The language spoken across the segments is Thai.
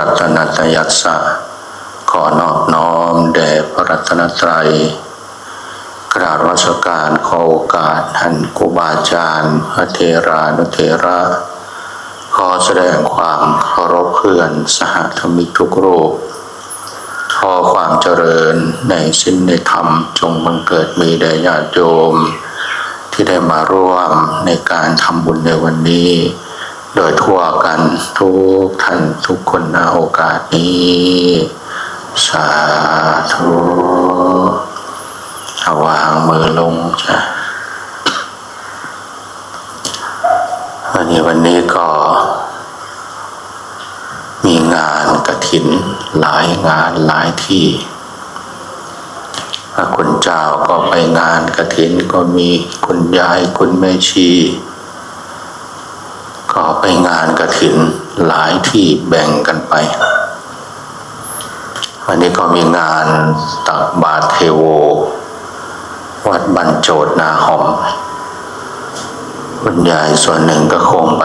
รัตนตยัสสะขอนอบน้อมแด่พระรัตนตรัย กราบนมัสการขอโอกาสท่านครูบาอาจารย์พระเทรานุเทระ ขอแสดงความเคารพเพื่อนสหธรรมิกทุกรูปขอความเจริญในสิ้นในธรรมจงบังเกิดมีแด่ญาติโยม ที่ได้มาร่วมในการทำบุญในวันนี้ โดยทั่วกันทุกท่านทุกคนณโอกาสนี้ สาธุเอาวางมือลงจ้ะวันนี้วันนี้ก็ มีงานกระถินหลายงานหลายที่พระคุณเจ้าก็ไปงานกระถินก็มีคุณยายคุณแม่ชี ก็ไปงานกระถินหลายที่แบ่งกันไป วันนี้ก็มีงานตักบาตรเทโว วัดบรรโจทย์นาหอมคุณยายส่วนหนึ่งก็คงไป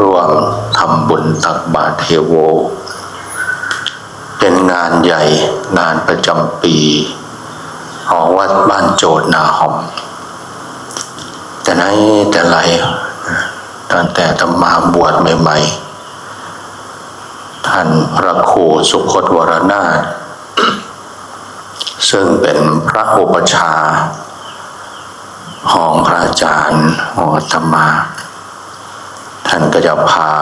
ร่วมทำบุญตักบาตรเทโว เป็นงานใหญ่งานประจำปี ของวัดบ้านโจทย์นาหอม แต่ไหนแต่ไร ตั้งแต่ตมาบวชใหม่ ๆ ท่านพระครูสุคตวรนาถซึ่งเป็นพระอุปชาของพระอาจารย์หอธรรมา ท่านก็จะพา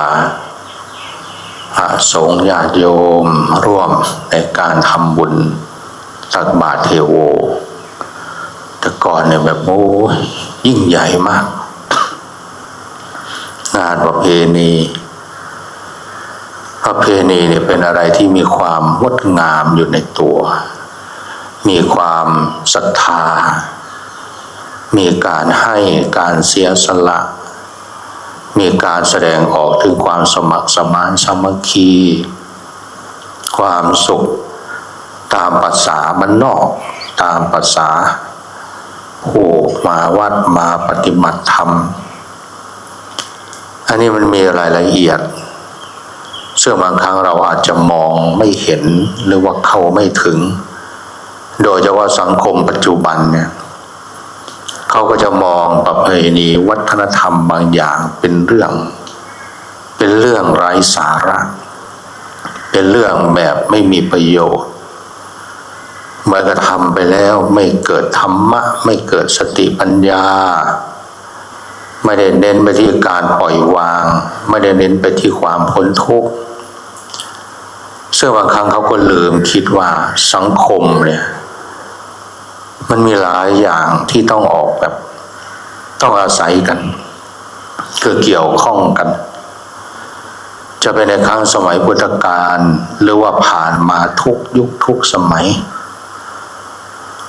พระสงฆ์ญาติโยมร่วมในการทำบุญตักบาตรเทโว แต่ก่อนเนี่ยแบบโอ้ยยิ่งใหญ่มากานประเพณี ประเพณีเนี่ยเป็นอะไรที่มีความงดงามอยู่ในตัว มีความศรัทธา มีการให้การเสียสละ มีการแสดงออกถึงความสมัครสมานสามัคคี ความสุขตามภาษามันนอกตามภาษาผู้มาวัดมาปฏิบัติธรรม อันนี้มันมีรายละเอียดซึ่งบางครั้งเราอาจจะมองไม่เห็นหรือว่าเข้าไม่ถึง โดยเฉพาะสังคมปัจจุบันเนี่ยเขาก็จะมองประเพณีวัฒนธรรมบางอย่างเป็นเรื่อง เป็นเรื่องไร้สาระ เป็นเรื่องแบบไม่มีประโยชน์เมื่อกระทำไปแล้วไม่เกิดธรรมะ ไม่เกิดสติปัญญา ไม่ได้เน้นไปที่การปล่อยวาง ไม่ได้เน้นไปที่ความพ้นทุกข์ซึ่งบางครั้งเขาก็ลืมคิดว่าสังคมเนี่ย มันมีหลายอย่างที่ต้องออกแบบ ต้องอาศัยกันคือเกี่ยวข้องกัน จะเป็นในครั้งสมัยพุทธกาลหรือว่าผ่านมาทุกยุคทุกสมัย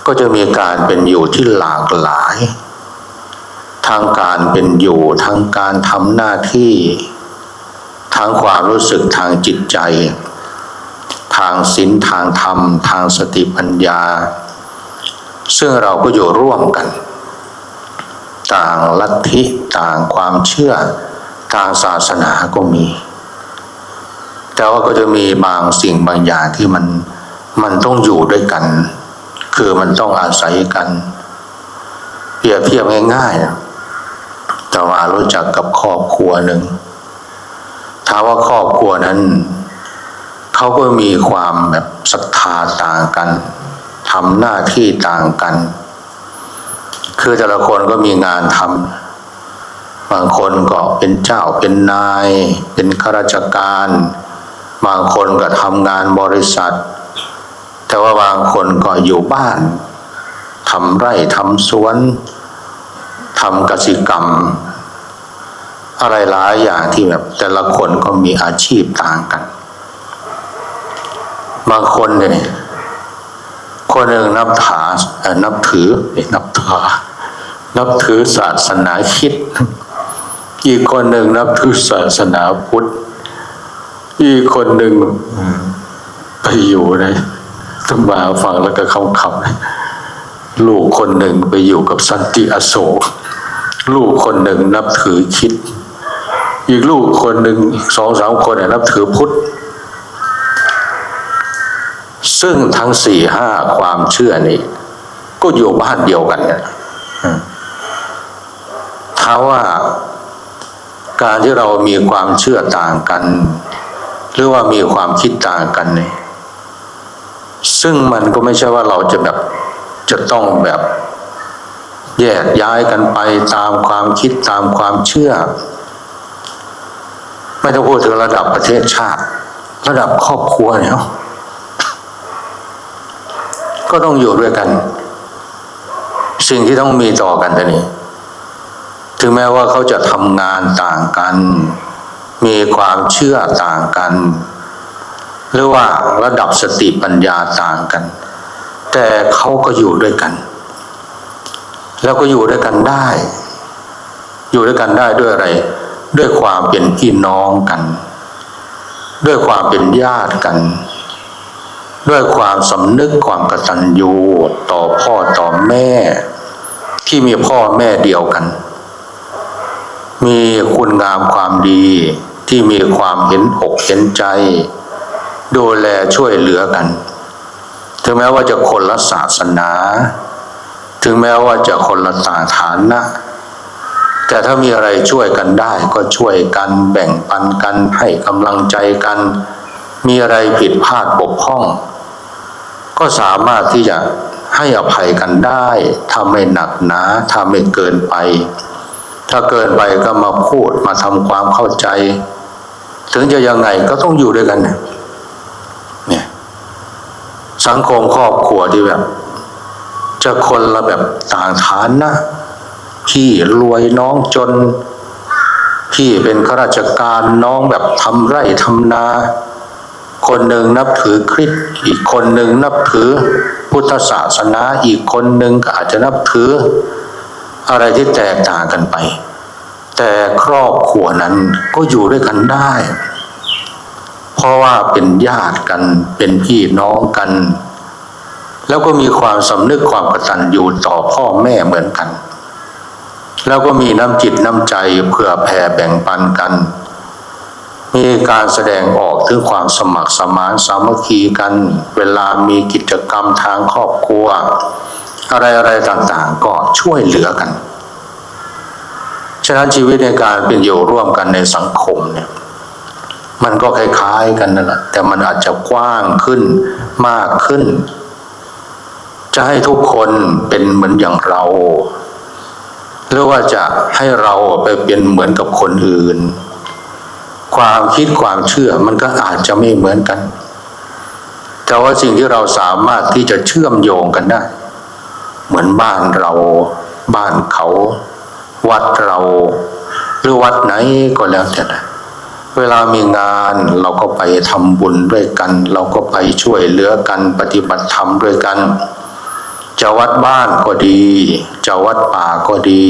ก็จะมีการเป็นอยู่ที่หลากหลาย ทางการเป็นอยู่ทางการทำหน้าที่ทางความรู้สึกทางจิตใจ ทางศีลทางธรรม ทางสติปัญญา ซึ่งเราก็อยู่ร่วมกัน ต่างลัทธิต่างความเชื่อทางศาสนาก็มี แต่ว่าก็จะมีบางสิ่งบางอย่างที่มันมันต้องอยู่ด้วยกัน คือมันต้องอาศัยกันเปรียบเทียบง่ายๆนะ ต่ว่ารู้จักกับครอบครัวหนึ่งถ้าว่าครอบครัวนั้น เขาก็มีความแบบศรัทธาต่างกันทำหน้าที่ต่างกัน คือแต่ละคนก็มีงานทำบางคนก็เป็นเจ้าเป็นนาย เป็นข้าราชการ บางคนก็ทำงานบริษัท แต่ว่าบางคนก็อยู่บ้านทำไร่ทำสวนทำกสิกรรม อะไรหลายอย่างที่แบบแต่ละคนก็มีอาชีพต่างกัน บางคนเนี่ยคนหนึ่งนับถาอ่อนับถือนับถานับถือศาสนาคิด อีกคนหนึ่งนับถือศาสนาพุทธ อีกคนหนึ่งไปอยู่ในตมาฟังแล้วก็คำคำลูกคนหนึ่งไปอยู่กับสันติอโศกลูกคนหนึ่งนับถือคิด อีกลูกคนหนึ่งสองสามคนเนี่ยนับถือพุทธ ซึ่งทั้งสี่ห้าความเชื่อนี่ก็อยู่บ้านเดียวกันเนี่ยถ้าว่าการที่เรามีความเชื่อต่างกัน หรือว่ามีความคิดต่างกันเนี่ยซึ่งมันก็ไม่ใช่ว่าเราจะแบบจะต้องแบบแยกย้ายกันไปตามความคิดตามความเชื่อ ไม่ต้องพูดถึงระดับประเทศชาติ ระดับครอบครัวเนี่ยก็ต้องอยู่ด้วยกัน สิ่งที่ต้องมีต่อกันแต่นี้ ถึงแม้ว่าเขาจะทำงานต่างกัน มีความเชื่อต่างกัน หรือว่าระดับสติปัญญาต่างกัน แต่เขาก็อยู่ด้วยกัน แล้วก็อยู่ด้วยกันได้ อยู่ด้วยกันได้ด้วยอะไร ด้วยความเป็นพี่น้องกัน ด้วยความเป็นญาติกัน ด้วยความสำนึกความกตัญญูต่อพ่อต่อแม่ ที่มีพ่อแม่เดียวกัน มีคุณงามความดีที่มีความเห็นอกเห็นใจ ดูแลช่วยเหลือกัน ถึงแม้ว่าจะคนละศาสนา ถึงแม้ว่าจะคนละต่างฐานะ แต่ถ้ามีอะไรช่วยกันได้ก็ช่วยกันแบ่งปันกันให้กำลังใจกัน มีอะไรผิดพลาดบกพร่อง ก็สามารถที่จะให้อภัยกันได้ถ้าไม่หนักหนาถ้าไม่เกินไป ถ้าเกินไปก็มาพูดมาทำความเข้าใจ ถึงจะยังไงก็ต้องอยู่ด้วยกันเนี่ยเนี่ยสังคมครอบครัวที่แบบ จะคนละแบบต่างฐานนะ พี่รวยน้องจน พี่เป็นข้าราชการน้องแบบทำไร่ทำนา คนหนึ่งนับถือคริสต์อีกคนหนึ่งนับถือพุทธศาสนาอีกคนหนึ่งก็อาจจะนับถือ อะไรที่แตกต่างกันไป แต่ครอบครัวนั้นก็อยู่ด้วยกันได้ เพราะว่าเป็นญาติกันเป็นพี่น้องกันแล้วก็มีความสำนึกความกตัญญูต่อพ่อแม่เหมือนกัน แล้วก็มีน้ำจิตน้ำใจเพื่อแผ่แบ่งปันกัน มีการแสดงออกถึงความสมัครสมานสามัคคีกัน เวลามีกิจกรรมทางครอบครัว อะไรอะไรต่างๆ ก็ช่วยเหลือกัน ฉะนั้นชีวิตในการเป็นอยู่ร่วมกันในสังคมเนี่ยมันก็คล้ายๆกันนั่นแหละแต่มันอาจจะกว้างขึ้นมากขึ้น จะให้ทุกคนเป็นเหมือนอย่างเรา หรือว่าจะให้เราไปเป็นเหมือนกับคนอื่น ความคิดความเชื่อมันก็อาจจะไม่เหมือนกัน แต่ว่าสิ่งที่เราสามารถที่จะเชื่อมโยงกันได้ เหมือนบ้านเรา บ้านเขา วัดเรา หรือวัดไหนก็แล้วแต่นะเวลามีงานเราก็ไปทำบุญด้วยกัน เราก็ไปช่วยเหลือกันปฏิบัติธรรมด้วยกัน จะวัดบ้านก็ดี จะวัดป่าก็ดี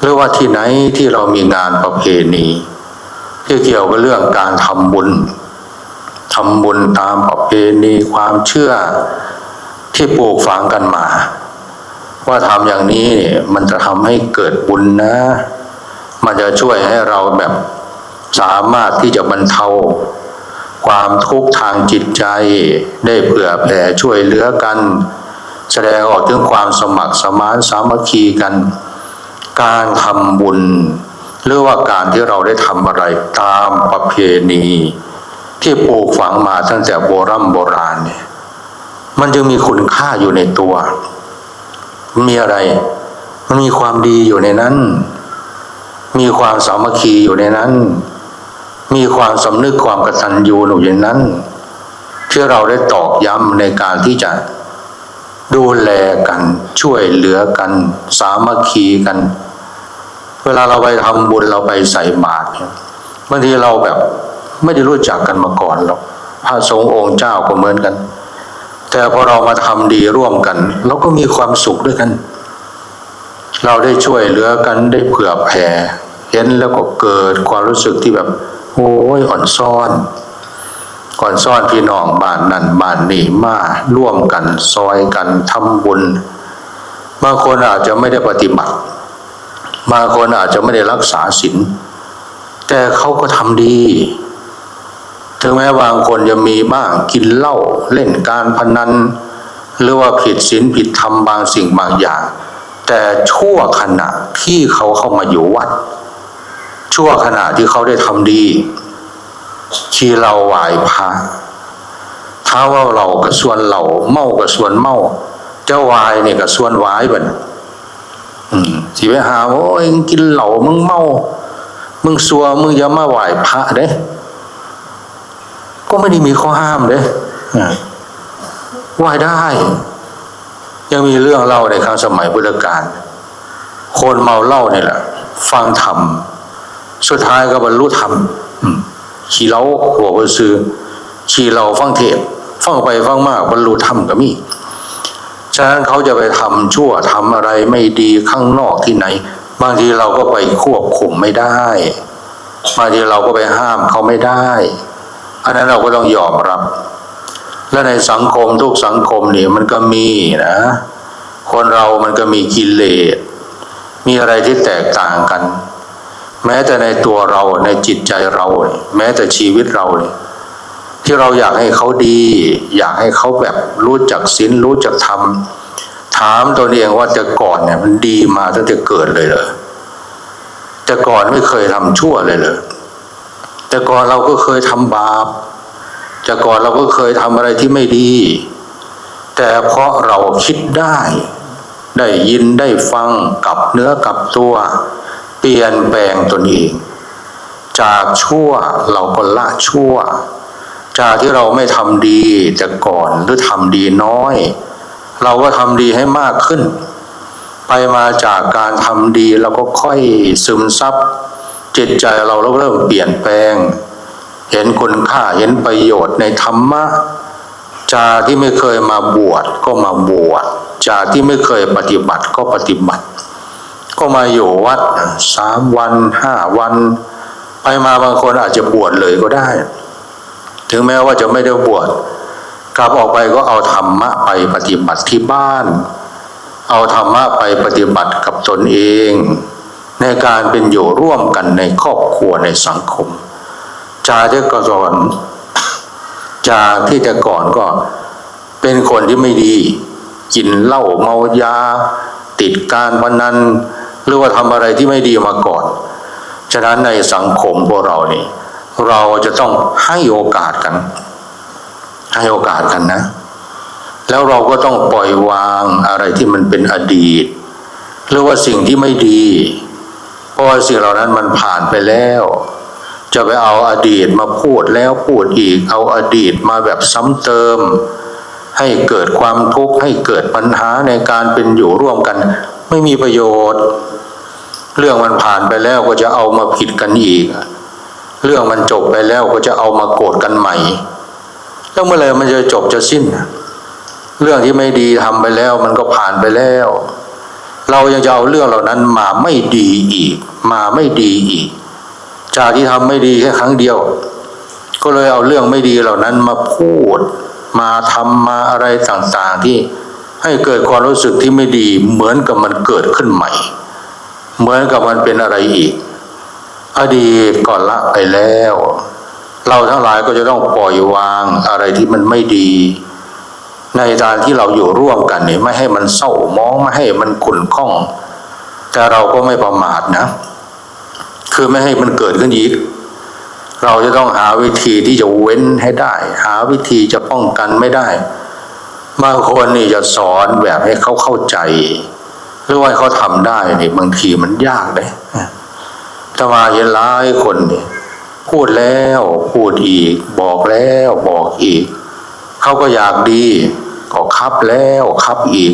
หรือว่าที่ไหนที่เรามีงานประเพณีที่เกี่ยวกับเรื่องการทำบุญทำบุญตามประเพณีความเชื่อที่ปลูกฝังกันมา ว่าทำอย่างนี้มันจะทำให้เกิดบุญนะ มันจะช่วยให้เราแบบสามารถที่จะบรรเทาความทุกข์ทางจิตใจได้เผื่อแผ่ช่วยเหลือกัน แสดงออกถึงความสมัครสมานสามัคคีกัน การทำบุญหรือว่าการที่เราได้ทำอะไรตามประเพณี ที่ปลูกฝังมาตั้งแต่โบรโบราณเนี่ยมันจึงมีคุณค่าอยู่ในตัว มีอะไร มันมีความดีอยู่ในนั้น มีความสามัคคีอยู่ในนั้น มีความสำนึกความกตัญญูอยู่ในนั้นที่เราได้ตอกย้ำในการที่จะ ดูแลกันช่วยเหลือกัน สามัคคีกัน เวลาเราไปทำบุญเราไปใส่บาตรเนี่ยบางทีเราแบบไม่ได้รู้จักกันมาก่อนหรอกพระสงฆ์องค์เจ้าก็เหมือนกัน แต่พอเรามาทำดีร่วมกันเราก็มีความสุขด้วยกัน เราได้ช่วยเหลือกันได้เผื่อแผ่เห็นแล้วก็เกิดความรู้สึกที่แบบโอ้ยอ่อนซ่อน ก่อนซ่อนพี่น้องบ้านนั่นบ้านนี่มาร่วมกันซอยกันทำบุญบางคนอาจจะไม่ได้ปฏิบัติบางคนอาจจะไม่ได้รักษาศีลแต่เขาก็ทำดี ถึงแม้บางคนจะมีบ้างกินเหล้าเล่นการพนันหรือว่าผิดศีลผิดธรรมบางสิ่งบางอย่าง แต่ชั่วขณะที่เขาเข้ามาอยู่วัด ชั่วขณะที่เขาได้ทำดี ที่เราไหวพระถ้าว่าเรากับส่วนเราเมากับส่วนเมาเจ้าวายเนี่ยกับส่วนวายบัดอืมสิไปหาว่าโอ้ยมึงกินเหล้ามึงเมา มึงสัวมึงอย่ามาไหวพระเด้ก็ไม่ได้มีข้อห้ามเด้อ่าไหวได้ ยังมีเรื่องเล่าในครั้งสมัยพุทธกาลคนเมาเหล้าเนี่ยแหละ ฟังธรรมสุดท้ายก็บรรลุธรรมอืม ขี่เหล้าหัวกระซือขี่เหล้าฟังเทศฟังไปฟังมากบรรลุธรรมก็มีฉะนั้นเขาจะไปทำชั่วทำอะไรไม่ดีข้างนอกที่ไหน บางทีเราก็ไปควบคุมไม่ได้บางทีเราก็ไปห้ามเขาไม่ได้ อันนั้นเราก็ต้องยอมรับ และในสังคมทุกสังคมนี่มันก็มีนะ คนเรามันก็มีกิเลสมีอะไรที่แตกต่างกัน แม้แต่ในตัวเราในจิตใจเรา แม้แต่ชีวิตเราเที่เราอยากให้เขาดี อยากให้เขาแบบรู้จักศีลรู้จักธรรมถามตัวเองว่าแต่ก่อนเนี่ยมันดีมาตั้งแต่เกิดเลยเหรอแต่ก่อนไม่เคยทำชั่วเลยเหรอแต่ก่อนเราก็เคยทำบาป แต่ก่อนเราก็เคยทำอะไรที่ไม่ดี แต่เพราะเราคิดได้ ได้ยินได้ฟังกับเนื้อกับตัว เปลี่ยนแปลงตนเอง จากชั่วเราก็ละชั่ว จากที่เราไม่ทำดีแต่ก่อนหรือทำดีน้อย เราก็ทำดีให้มากขึ้น ไปมาจากการทำดีเราก็ค่อยซึมซับจิตใจเราเริ่มเปลี่ยนแปลง เห็นคุณค่าเห็นประโยชน์ในธรรมะจากที่ไม่เคยมาบวชก็มาบวชจากที่ไม่เคยปฏิบัติก็ปฏิบัติ ก็มาอยู่วัดสามวันห้าวัน ไปมาบางคนอาจจะบวชเลยก็ได้ ถึงแม้ว่าจะไม่ได้บวชกลับออกไปก็เอาธรรมะไปปฏิบัติที่บ้าน เอาธรรมะไปปฏิบัติกับตนเอง ในการเป็นอยู่ร่วมกันในครอบครัวในสังคม จากที่ก่อนจากที่แต่ก่อนก็เป็นคนที่ไม่ดี กินเหล้าเมายา ติดการพนัน หรือว่าทำอะไรที่ไม่ดีมาก่อน ฉะนั้นในสังคมพวกเรานี่ เราจะต้องให้โอกาสกัน ให้โอกาสกันนะ แล้วเราก็ต้องปล่อยวางอะไรที่มันเป็นอดีต หรือว่าสิ่งที่ไม่ดี เพราะว่าสิ่งเหล่านั้นมันผ่านไปแล้ว จะไปเอาอดีตมาพูดแล้วพูดอีก เอาอดีตมาแบบซ้ำเติม ให้เกิดความทุกข์ให้เกิดปัญหาในการเป็นอยู่ร่วมกัน ไม่มีประโยชน์ เรื่องมันผ่านไปแล้วก็จะเอามาผิดกันอีก เรื่องมันจบไปแล้วก็จะเอามาโกรธกันใหม่แล้วเมื่อไหร่มันจะจบจะสิ้น เรื่องที่ไม่ดีทำไปแล้วมันก็ผ่านไปแล้ว เรายังจะเอาเรื่องเหล่านั้นมาไม่ดีอีก มาไม่ดีอีก จากที่ทำไม่ดีแค่ครั้งเดียว ก็เลยเอาเรื่องไม่ดีเหล่านั้นมาพูด มาทำมาอะไรต่างๆที่ให้เกิดความรู้สึกที่ไม่ดีเหมือนกับมันเกิดขึ้นใหม่ เหมือนกับมันเป็นอะไรอีก อดีตก่อนละไปแล้ว เราทั้งหลายก็จะต้องปล่อยวางอะไรที่มันไม่ดี ในการที่เราอยู่ร่วมกันนี่ไม่ให้มันเศร้ามองไม่ให้มันขุ่นข้อง แต่เราก็ไม่ประมาทนะ คือไม่ให้มันเกิดขึ้นอีก เราจะต้องหาวิธีที่จะเว้นให้ได้ หาวิธีจะป้องกันไม่ได้บางคนนี่จะสอนแบบให้เขาเข้าใจ หรือว่าเขาทำได้นี่บางทีมันยากเลยถ้ามาเห็นร้ายคนนี่พูดแล้วพูดอีก บอกแล้วบอกอีก เขาก็อยากดีก็คับแล้วคับอีก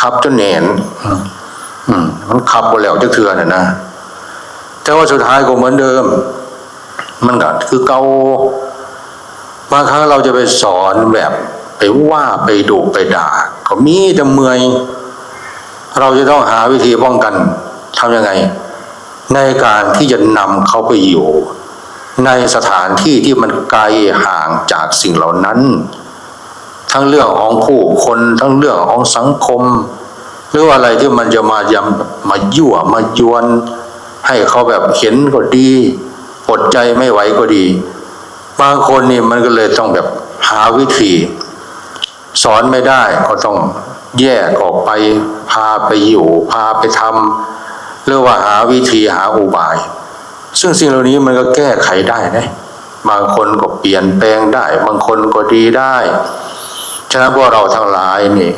คับจนแหนนอืมอืมมันคับหมดแล้วจะเถื่อนน่ะนะแต่ว่าสุดท้ายก็เหมือนเดิม มันก็คือเกาบางครั้งเราจะไปสอนแบบ ไปว่าไปดุไปด่าก็มีแต่เมื่อย เราจะต้องหาวิธีป้องกันทำยังไง ในการที่จะนำเขาไปอยู่ ในสถานที่ที่มันไกลห่างจากสิ่งเหล่านั้น ทั้งเรื่องของผู้คนทั้งเรื่องของสังคม หรือว่าอะไรที่มันจะมายำมายั่วมายวน ให้เขาแบบเห็นก็ดีอดใจไม่ไหวก็ดีบบางคนนี่มันก็เลยต้องแบบหาวิธี สอนไม่ได้ก็ต้อง แยกออกไปพาไปอยู่ พาไปทำหรือว่าหาวิธีหาอุบาย ซึ่งสิ่งเหล่านี้มันก็แก้ไขได้นะบางคนก็เปลี่ยนแปลงได้ บางคนก็ดีได้ฉะนั้นพวกเราทั้งหลายนี่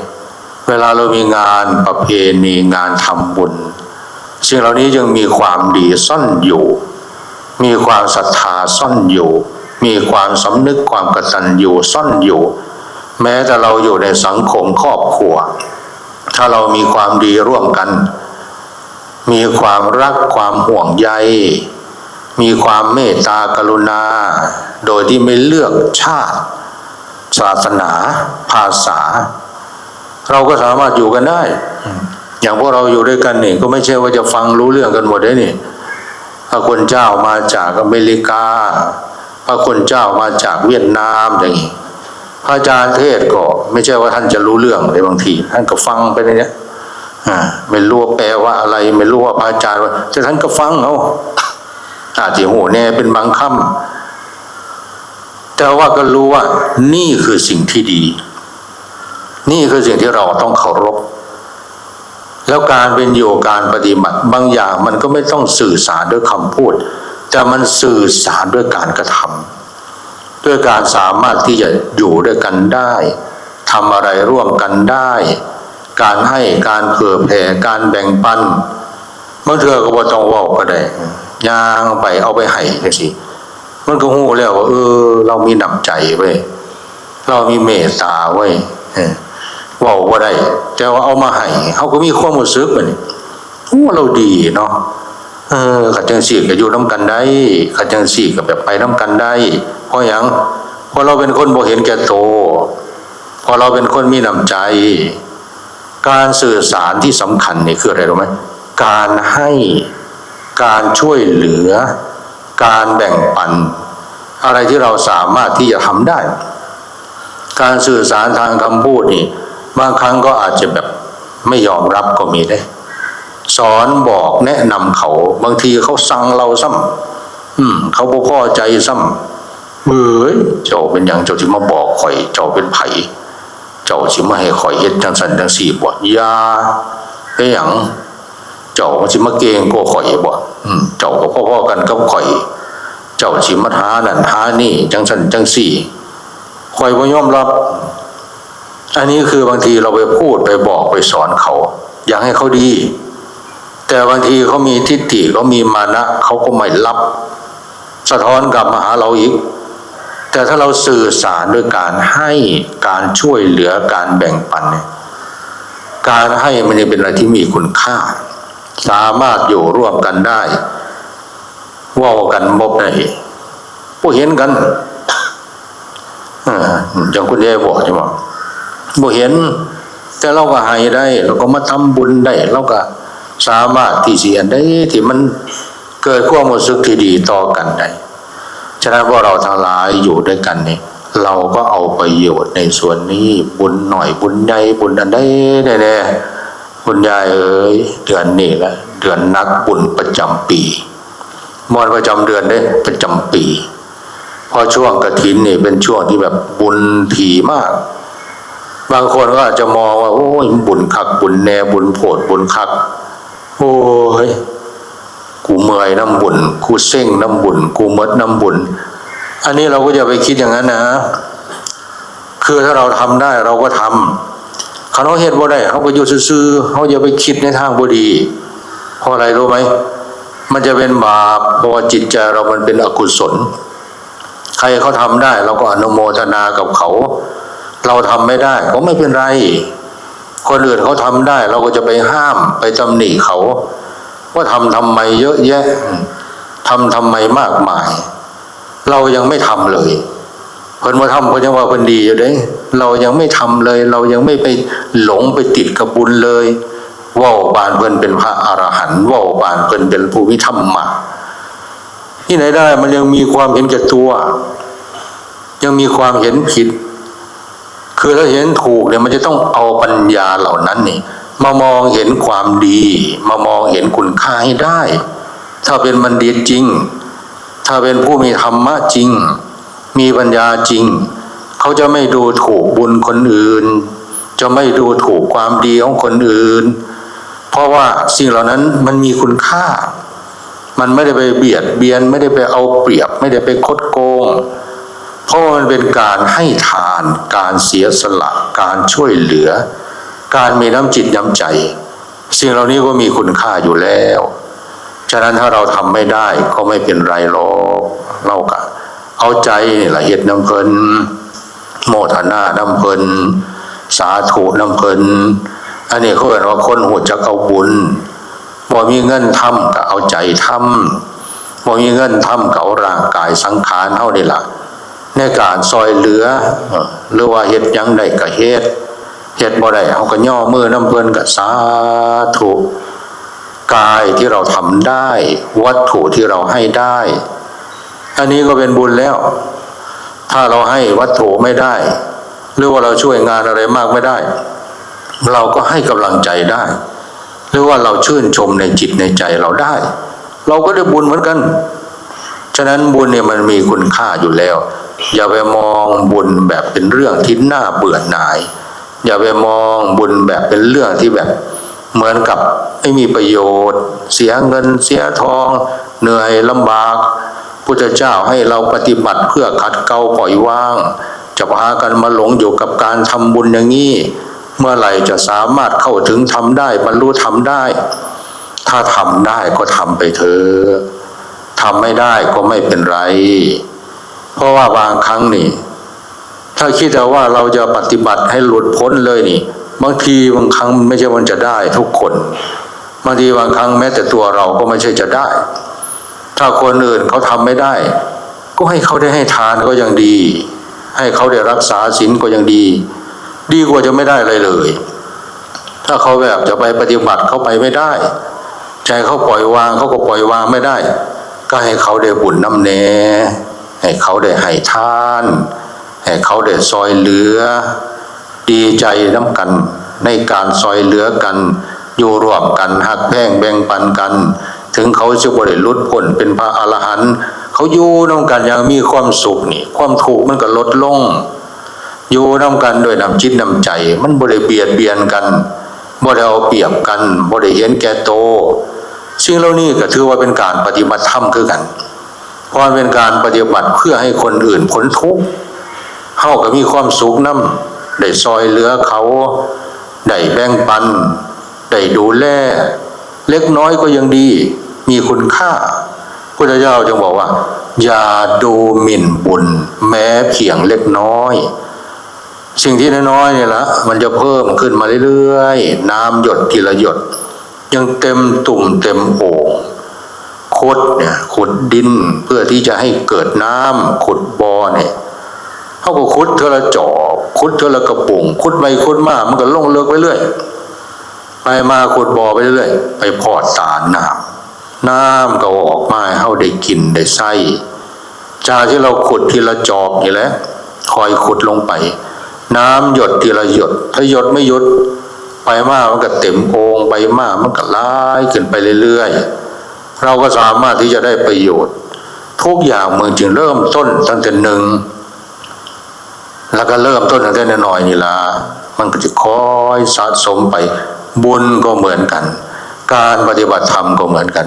เวลาเรามีงานประเพณีงานทำบุญสิ่งเหล่านี้ยังมีความดีซ่อนอยู่ มีความศรัทธาซ่อนอยู่ มีความสำนึกความกตัญญูซ่อนอยู่ แม้แต่เราอยู่ในสังคมครอบครัว ถ้าเรามีความดีร่วมกัน มีความรักความห่วงใย มีความเมตตากรุณา โดยที่ไม่เลือกชาติ ศาสนา ภาษา เราก็สามารถอยู่กันได้ อย่างพวกเราอยู่ด้วยกันนี่ก็ไม่ใช่ว่าจะฟังรู้เรื่องกันหมดได้นี่พระคุณเจ้ามาจากอเมริกา พระคุณเจ้ามาจากเวียดนามอย่างนี้ พระอาจารย์เทศก็ ไม่ใช่ว่าท่านจะรู้เรื่องเลยบางที ท่านก็ฟังไปในเนี้ยไม่รู้ว่าแปลว่าอะไร ไม่รู้ว่าพระอาจารย์ว่าแต่ท่านก็ฟังเอาอาจจะโหแน่เป็นบางคำแต่ว่าก็รู้ว่า นี่คือสิ่งที่ดี นี่คือสิ่งที่เราต้องเคารพ แล้วการเป็นอยู่การปฏิบัติ บางอย่างมันก็ไม่ต้องสื่อสารด้วยคำพูด แต่มันสื่อสารด้วยการกระทำ ด้วยการสามารถที่จะอยู่ด้วยกันได้ทำอะไรร่วมกันได้ การให้การเผื่อแผ่การแบ่งปันบางเทือก็บ่ต้องว่าก็ได้ยางไปเอาไปให้จังซี่มันก็หูแล้วว่าเออ เรามีน้ำใจเว้เรามีเมตตาเว้เออเว่าว่าได้ แต่ว่าเอามาให้เขาก็มีความรู้สึกเหมือนโอ้เราดีเนาะเออขัดจังสี่ก็อยู่น้ำกันได้ขัดจังสี่ก็แบบไปน้ำกันได้ ราะอย่างเพราะเราเป็นคนบ่เห็นแก่โตวพราะเราเป็นคนมีน้ำใจ การสื่อสารที่สำคัญนี่คืออะไรรู้ไหมการให้การช่วยเหลือ การแบ่งปัน อะไรที่เราสามารถที่จะทำได้ การสื่อสารทางคำพูดนี่บางครั้งก็อาจจะแบบไม่ยอมรับก็มีได้ สอนบอกแนะนำเขา บางทีเขาสั่งเราซ้ำเขาบ่พอใจซ้ำ เอ้ยเจ้าเป็นอย่างเจ้าที่มาบอกข่อย เจ้าเป็นไผเจ้าสิมาให้ข่อยเฮ็ดจังสันจังสี่บ่ยาเป็นหยังเจ้าสิมาเกรงกลัวข่อยบ่อืมเจ้าก็พ่อๆกันกับข่อย เจ้าสิมาหานั่นหานี่จังสันจังสี่ข่อยบ่ยอมรับ อันนี้คือบางทีเราไปพูดไปบอกไปสอนเขา อยากให้เขาดี แต่บางทีเขามีทิฏฐิเขามีมานะเขาก็ไม่รับ สะท้อนกลับมาหาเราอีก แต่ถ้าเราสื่อสารด้วยการให้การช่วยเหลือการแบ่งปันเนี่ยการให้มันจะเป็นอะไรที่มีคุณค่า สามารถอยู่ร่วมกันได้ว่ากันบกได้ผู้เห็นกันอย่างคุณเอบอกใช่ไหมบ่เห็น แต่เราก็ให้ได้ เราก็มาทำบุญได้เราก็สามารถที่สิอันได้ที่มันเกิดความรู้สึกที่ดีต่อกันได้ ฉะนั้นพวกเราทั้งหลายอยู่ด้วยกันนี่เราก็เอาประโยชน์ในส่วนนี้บุญหน่อยบุญใหญ่บุญอันใดแน่ๆบุญใหญ่เอ้ยเดือนนี้ละเดือนนักบุญประจำปีมอนประจำเดือนได้ประจำปีพราะช่วงกระถินนี่เป็นช่วงที่แบบบุญถี่มาก บางคนก็อาจจะมองว่าโอ้ยบุญคักบุญแน่บุญโผดบุญคัก โอ้ย กูเมื่อยน้ำบุญกูเส้งน้ำบุญกูมดน้ำบุญ อันนี้เราก็อย่าไปคิดอย่างนั้นนะ คือถ้าเราทำได้เราก็ทำเขาเฮ็ดบ่ได้เขาก็อยู่ซื่อเขาอย่าไปคิดในทางบ่ดีเพราะอะไรรู้ไหมมันจะเป็นบาปเพราะว่าจิตใจเรามันเป็นอกุศล ใครเขาทำได้ เราก็อนุโมทนากับเขา เราทำไม่ได้ก็ไม่เป็นไร คนอื่นเขาทำได้ เราก็จะไปห้ามไปตำหนิเขา ว่าทำทำไมเยอะแยะทำทำไมมากมาย เรายังไม่ทำเลยเพิ่นมาทำเพิ่นยังว่าเพิ่นดีอยู่เด้เรายังไม่ทำเลย เรายังไม่ไปหลงไปติดกับบุญเลยว่าวบานเพิ่นเป็นพระอรหันต์ว่าวบานเพิ่นเป็นผู้วิธรรมะที่ไหนได้มันยังมีความเห็นแก่ตัว ยังมีความเห็นผิด คือถ้าเห็นถูกเนี่ยมันจะต้องเอาปัญญาเหล่านั้นนี่ มามองเห็นความดี มามองเห็นคุณค่าให้ได้ ถ้าเป็นบัณฑิตจริง ถ้าเป็นผู้มีธรรมะจริง มีปัญญาจริง เขาจะไม่ดูถูกบุญคนอื่น จะไม่ดูถูกความดีของคนอื่น เพราะว่าสิ่งเหล่านั้นมันมีคุณค่า มันไม่ได้ไปเบียดเบียน ไม่ได้ไปเอาเปรียบ ไม่ได้ไปคดโกงเพราะมันเป็นการให้ทาน การเสียสละ การช่วยเหลือ การมีน้ำจิตน้ำใจ สิ่งเหล่านี้ก็มีคุณค่าอยู่แล้ว ฉะนั้นถ้าเราทำไม่ได้ก็ไม่เป็นไรหรอกเราก็เอาใจนี่แหละเฮ็ดน้ำเพลินโมทนาน้ำเพลินสาธุน้ำเพลินอันนี้เขาเรียกว่าคนหัวจักเอาบุญบ่มีเงินทำก็เอาใจทำบ่มีเงินทำก็เอาร่างกายสังขารเท่านี่ล่ะในการซอยเหลือเออหรือว่าเฮ็ดยังได้ก็เฮ็ด เฮ็ดบ่ได้เอาก็ย่อมือน้ำเพลินก็สาธุกายที่เราทำได้ วัตถุที่เราให้ได้ อันนี้ก็เป็นบุญแล้ว ถ้าเราให้วัตถุไม่ได้ หรือว่าเราช่วยงานอะไรมากไม่ได้ เราก็ให้กำลังใจได้ หรือว่าเราชื่นชมในจิตในใจเราได้ เราก็ได้บุญเหมือนกัน ฉะนั้นบุญเนี่ยมันมีคุณค่าอยู่แล้ว อย่าไปมองบุญแบบเป็นเรื่องที่น่าเบื่อหน่าย อย่าไปมองบุญแบบเป็นเรื่องที่แบบเหมือนกับไม่มีประโยชน์ เสียเงินเสียทอง เหนื่อยลำบากพุทธเจ้าให้เราปฏิบัติเพื่อขัดเกลาปล่อยวาง จะพากันมาหลงอยู่กับการทำบุญอย่างนี้ เมื่อไหร่จะสามารถเข้าถึงทำได้บรรลุทำได้ ถ้าทำได้ก็ทำไปเถอะทำไม่ได้ก็ไม่เป็นไร เพราะว่าบางครั้งนี่ ถ้าคิดเอาว่าเราจะปฏิบัติให้หลุดพ้นเลยนี่ บางทีบางครั้งไม่ใช่มันจะได้ทุกคนบางทีบางครั้งแม้แต่ตัวเราก็ไม่ใช่จะได้ ถ้าคนอื่นเขาทำไม่ได้ ก็ให้เขาได้ให้ทานก็ยังดี ให้เขาได้รักษาศีลก็ยังดี ดีกว่าจะไม่ได้อะไรเลย ถ้าเขาแบบจะไปปฏิบัติเขาไปไม่ได้ ใจเขาปล่อยวางเขาก็ปล่อยวางไม่ได้ ก็ให้เขาได้บุญน้ำเนให้เขาได้ให้ทาน ให้เขาได้ซอยเหลือ ดีใจน้ำกัน ในการซอยเหลือกัน อยู่ร่วมกันหักแพงแบ่งปันกัน ถึงเขาจะบริลุดพ้นเป็นพระอรหันต์เขาอยู่น้ำกันอย่างมีความสุขนี่ ความทุกข์มันก็ลดลง อยู่น้ำกันด้วยน้ำจิตน้ำใจ มันบริเบียดเบียนกันบ่ได้เอาเปรียบกันบ่ได้เห็นแก่โตวสิ่งเหล่านี้ก็ถือว่าเป็นการปฏิบัติธรรมคือกัน เพราะเป็นการปฏิบัติเพื่อให้คนอื่นพ้นทุกข์ เฮาก็มีความสุขนํได้ซอยเหลือเขาได้แบ่งปันได้ดูแลเล็กน้อยก็ยังดี มีคุณค่าพุทธเจ้าจึงบอกว่า อย่าดูหมิ่นบุญแม้เพียงเล็กน้อย สิ่งที่น้อยๆเนี่ยละมันจะเพิ่มขึ้นมาเรื่อยๆ น้ำหยดทีละหยด ยังเต็มตุ่มเต็มโอ่งขุดเนี่ยขุดดินเพื่อที่จะให้เกิดน้ำขุดบ่อเนี่ย เขาก็ขุดเทละจอบขุดเทละกระปุงขุดไปขุดมามันก็ลงเลิกไปเรื่อยไปมาขุดบ่อไปเรื่อยไปพอดสารน้ำน้ำก็ออกมาให้เขาได้กินได้ใส่จากที่เราขุดทีละจอบนี่แหละคอยขุดลงไป น้ำหยดทีละหยด ถ้าหยดไม่หยด ไปมากมันก็เต็มโองไปมากมันก็ไหล่ขึ้นไปเรื่อยๆเราก็สามารถที่จะได้ประโยชน์ ทุกอย่างเมืองจึงเริ่มต้นตั้งแต่หนึ่ง แล้วก็เริ่มต้นตั้งแต่น้อยนี่ละมันก็จะคอยสะสมไป บุญก็เหมือนกัน การปฏิบัติธรรมก็เหมือนกัน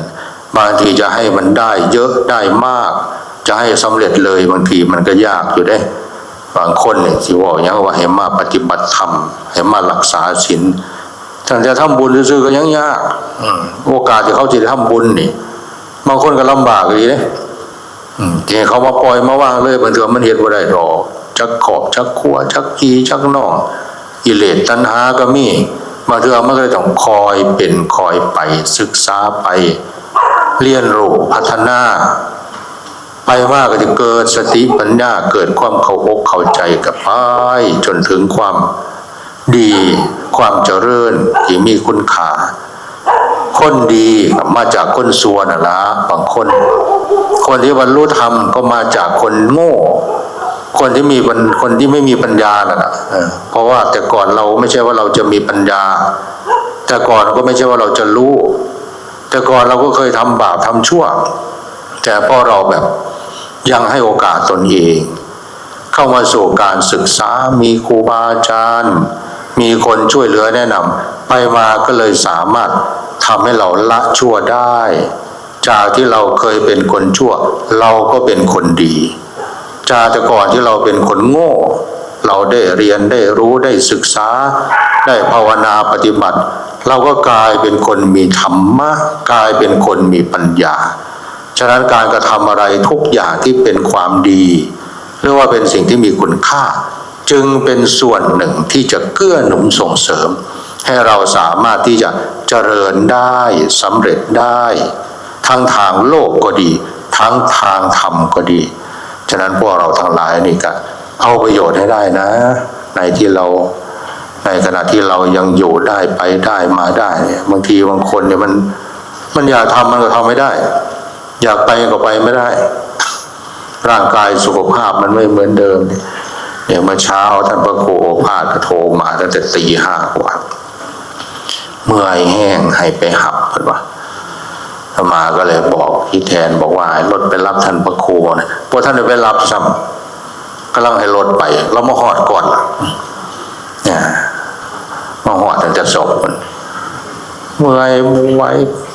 บางทีจะให้มันได้เยอะได้มาก จะให้สำเร็จเลยบางทีมันก็ยากอยู่ได้ บางคนเนี่ยสิว่าอย่างว่าให้มาปฏิบัติธรรมให้มารักษาศีลท่านจะทำบุญซื่อๆก็ยังยากอืมโอกาสที่เขาจะได้ทำบุญนี่บางคนก็ลำบากเลยเนี่ยอืมที่เขามาปล่อยมาว่างเลยบางทีมันเห็นว่าได้ดอก ชักขอบชักขัวชักกีชักน่อกกิเลสตัณหาก็มีบางทีมันก็เลยต้องคอยเป็นคอยไปศึกษาไปเรียนรู้พัฒนา ไปมากก็จะเกิดสติปัญญาเกิดความเข้าอกเข้าใจกับไปจนถึงความดีความเจริญที่มีคุณค่าคนดีมาจากคนสัวน่ะละบางคน คนที่บรรลุธรรมก็มาจากคนโง่ คนที่มีคนที่ไม่มีปัญญาน่ะนะเพราะว่าแต่ก่อนเราไม่ใช่ว่าเราจะมีปัญญา แต่ก่อนก็ไม่ใช่ว่าเราจะรู้ แต่ก่อนเราก็เคยทำบาปทำชั่ว แต่พอเราแบบยังให้โอกาสตนเอง เข้ามาสู่การศึกษา มีครูบาอาจารย์ มีคนช่วยเหลือแนะนำไปมาก็เลยสามารถทำให้เราละชั่วได้ จากที่เราเคยเป็นคนชั่ว เราก็เป็นคนดี จากแต่ก่อนที่เราเป็นคนโง่ เราได้เรียนได้รู้ได้ศึกษา ได้ภาวนาปฏิบัติ เราก็กลายเป็นคนมีธรรมะกลายเป็นคนมีปัญญา ฉะนั้นการกระทำอะไรทุกอย่างที่เป็นความดีหรือว่าเป็นสิ่งที่มีคุณค่า จึงเป็นส่วนหนึ่งที่จะเกื้อหนุนส่งเสริม ให้เราสามารถที่จะเจริญได้สำเร็จได้ ทั้งทางโลกก็ดี ทั้งทางธรรมก็ดี ฉะนั้นพวกเราทั้งหลายนี่ก็เอาประโยชน์ให้ได้นะ ในที่เราในขณะที่เรายังอยู่ได้ไปได้มาได้เนี่ยบางทีบางคนเนี่ยมัน มันอยากทำมันก็ทำไม่ได้ อยากไปก็ไปไม่ได้ ร่างกายสุขภาพมันไม่เหมือนเดิม เนี่ยเนี่ยเมื่อเช้าท่านพระครูโอภาสก็โทรมาตั้งแต่ตีห้ากว่าเมื่อยแห้งให้ไปหับเพิ่นว่า อามาก็เลยบอกพี่แทนบอกว่าให้รถไปรับท่านพระครูนะพอท่านได้ไปรับซ้ำกำลังให้รถไป เรามาหอดก่อนล่ะเนี่ยมาหอดถึงจะศพมันเมื่อยไหว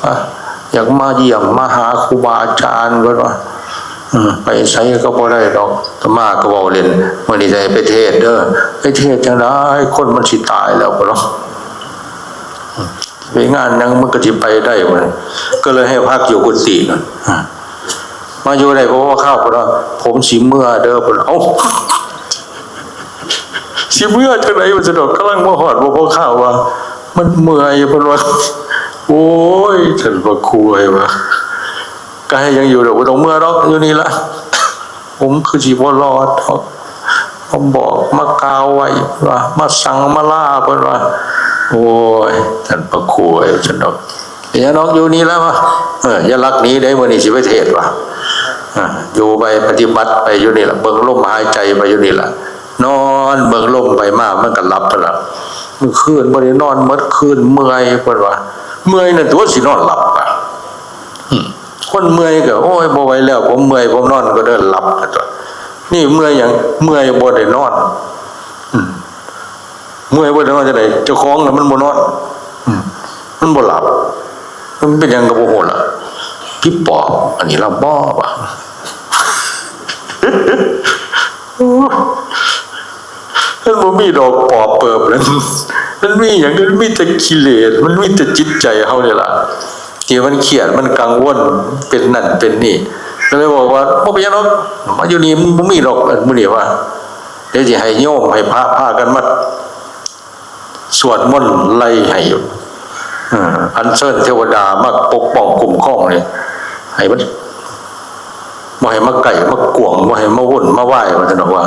อะอยากมาเยี่ยมมาหาครูบาอาจารย์เพิ่นว่าไปใช้ก็บ่ได้ดอกธรรมาก็บ่เล่นเมื้อนี้จะให้ไปเทศเด้อไปเทศจังได๋คนมันสิตายแล้วบ่เนาะอื มไปงานยังมันก็สิไปได้บ่ก็เลยให้พักอยู่กุฏินั่นมาอยู่ได้เพราะว่าข้าวพุ่นว่าผมสิเมื่อเด้อพุ่นเอาสิเมื่อจังได๋มันสะดอกกำลังมาฮอดบ่พอข้าวว่า มันเมื่อยพุ่นว่าโอ้ยท่านพระครูไอ้ว่าก็ให้ยังอยู่เดี๋ยวต้องเมื่อหรอกอยู่นี่ละผมคือจีบรอดเขาบอกมากาวไว้ว่ามาสั่งมาล่าเพิ่นว่า โอ้ยท่านประครูไอ้ฉันดอกอย่าน้องอยู่นี่แล้ววะเอออย่าลักหนี้ได้มื้อนี้สิไปเทศว่ะอะอยู่ไปปฏิบัติไปอยู่นี่ล่ะเบิ่งลมหายใจไปอยู่นี่ล่ะนอนเบิ่งลมไปมามันก็หลับไปละมื้อคืนบ่ได้นอนหมดคืนเมื่อยเพิ่นว่าเมื่อยนั่นตัวสินอนหลับอะคนเมื่อยก็โอ้ยบ่ไหวแล้ว ผมเมื่อยผมนอนก็เดินหลับกันตัวนี่เมื่อยอย่างเมื่อยบ่ได้นอนอืม เมื่อยบ่ได้นอนจะได้เจ้าของน่ะมันบ่นอนอืมมันบ่หลับ มันเป็นยังก็บ่ฮู้ล่ะพี่ปอบอันนี้เราบ่ป่ะมันบ่มีดอกปอบเปิบเลยมันมีอย่างนั้นมีแต่กิเลสมันมีแต่จิตใจเฮาเนี่ยล่ะที่มันเครียดมันกังวลเป็นนั่นเป็นนี่ก็เลยบอกว่าบ่อเป็นหยังหรอกมาอยู่นี่มันมีดอกอันมื้อนี้ว่าเดี๋ยวสิให้โยมให้พระพากันมา สวดมนต์ไล่ให้อยู่เอ่ออัญเชิญเทวดามาปกป้องคุ้มครองนี่ให้มันบ่ให้มาไก่มากวงบ่ให้มาวุ่นมาไหว้ว่าซั่นดอกว่า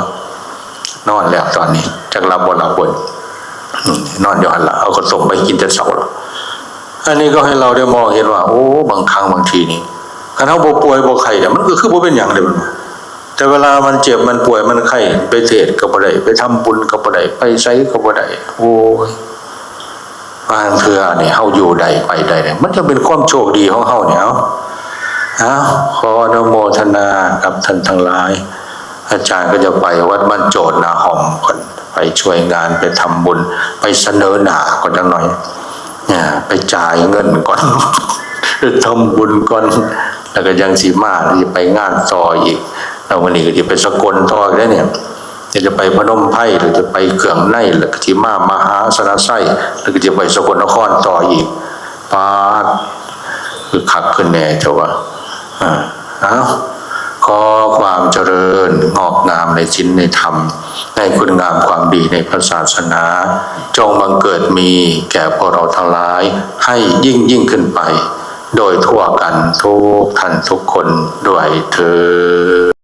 นอนแล้วตอนนี้จักหลับบ่หลับบ่อืมนอนอยู่หันละเอาก็ส่งไปกินแต่เช้าแล้วอันนี้ก็ให้เราได้มองเห็นว่า โอ้ บางครั้งบางทีนี่คันเฮาบ่ป่วยบ่ไข้เนี่ยมันก็คือบ่เป็นหยังเลยมัน แต่เวลามันเจ็บมันป่วยมันไข้ไปเทศน์ก็บ่ไดไปทำบุญก็บ่ไดไปไสก็บ่ไดโอ้ยบางเทื่อนี่เฮาอยู่ได้ไปได้เนี่ยมันจะเป็นความโชคดีของเฮาเนี่ยเอาเอาขออนุโมทนากับท่านทั้งหลาย อาจารย์ก็จะไปวัดบ้านโจทย์นาหอมก่อนไปช่วยงานไปทำบุญ ไปเสนอหนาก่อนจังหน่อยเนี่ยไปจ่ายเงินก่อนไปทำบุญก่อน แล้วก็ยังสีมาที่ไปงานต่ออีก แล้ววันนี้ก็จะไปสกลต่อกแล้เนี่ยจะไปพนมไพรหรือจะไปเขื่องในหรือก็ที่มามหาสนไส้หรือจะไปสกลนครต่ออีกปาดคือขักขึ้นแน่เจ้าวะอ่าเอาขอความเจริญงอกงามในชิ้นในธรรม ในคุณงามความดีในพระศาสนา จงบังเกิดมีแก่พวกเราทั้งหลาย ให้ยิ่งยิ่งขึ้นไป โดยทั่วกันทุกท่านทุกคนด้วยเธอ